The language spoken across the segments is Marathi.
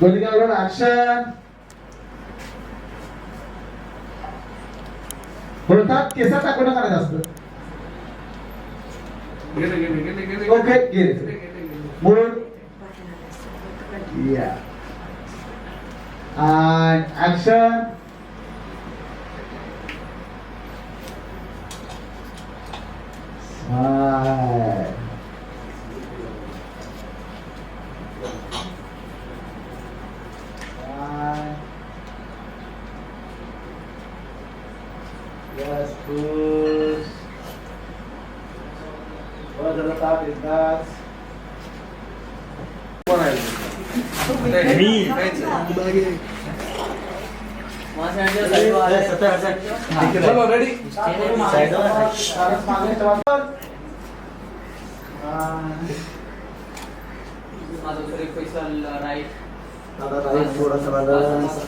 बरोबर ऍक्शन होतात केसा टाकू नका ना करायचं असतं. गेले गेले ओके गेले. मूड या ऍक्शन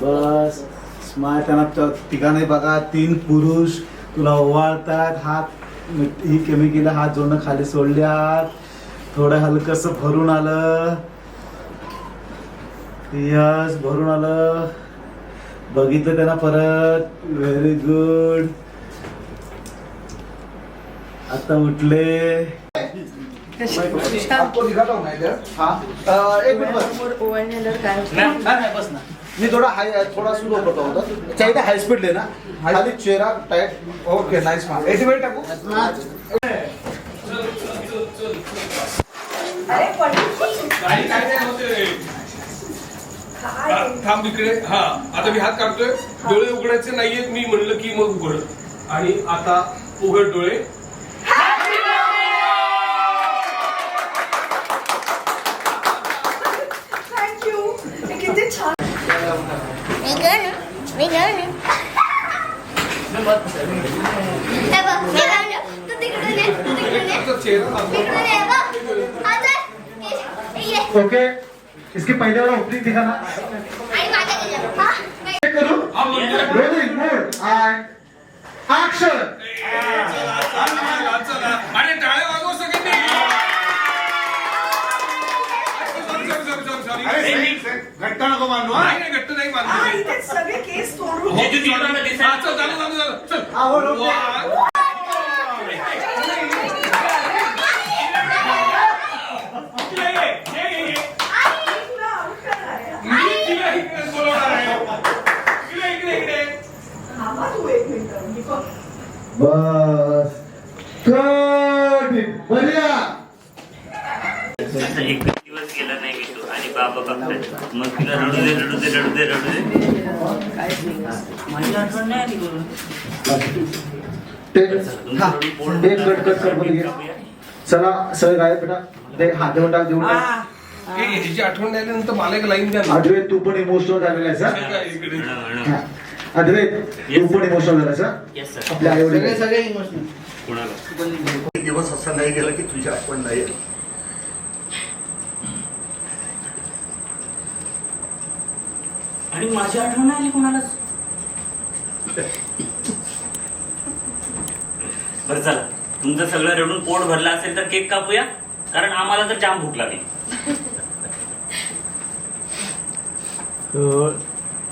बस स्मार्ट त्यांना तिघांनी बघा तीन पुरुष तुला ओवाळतात हात ही कमी केलं हात जोडणं खाली सोडल्यात. थोडं हलकस भरून आलं. यस भरून आलं. बघितलं त्यांना परत. व्हेरी गुड आता उठले. आपको दिखाता हूँ मैं इधर. हा. अ, एक मिनिट बस ना. मी थोडा हाय थोडा स्लो करतो होता. चाहिए हाय स्पीड लेना खाली चेहरा टाइट ओके नाईस मा एटी वेळ टाकू? अरे पण काही काय नाही होते. काय? थांब इकडे. हा आता मी हात काढतोय डोळे उघडायचे नाहीयेत मी म्हणलं की मग उघड. आणि आता उघड डोळे थँक्यू हे किती छान Vegan, vegan. हे बघ, vegan. तू तिकडून ये, तू तिकडून ये. आता चेहरा तिकडून दाखव. ये, बघ. आता ये, ये. ओके इसके पहले वाला ओपनिंग दिखाना आणि माझ्या गेलं. हा? चेक करू घट्ट नको मानू नाही नाही घट्ट नाही हा. इथे सगळे केस हो. हा, चल, चालू, चालू, चालू. चल. हा, हो, हो. वा. तुला. थांबा तू एक मिनिट मी बघ बस गुड बढ़िया आता एक की तू आणि बाबा बघतात मग तिला रडू दे रडू दे रडू दे रडू दे. माझी आठवण नाही आली करून ते हा एक कट कट कर बोलिए चला सर गायब बेटा. दे हात देऊन टाक. देऊन टाक ह्याची आठवण नाही आल्यानंतर मला एक लाईन द्या ना. अद्वैत तू पण इमोशनल झालेला आहेस हे? काय इकडे. अद्वैत तू पण इमोशनल झालास हा? येस सर आपल्या आई वडील कुणाला? एक दिवस असा नाही गेला की तुझी आठवण नाही आली. आणि माझी आठवण नाही आली कोणालाच? बरं चला. तुमचं सगळं रडून पोट भरलं असेल तर केक कापूया कारण आम्हाला तर जाम भूक लागली.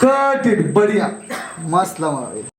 कट इट बढ़िया. मस्त लावा.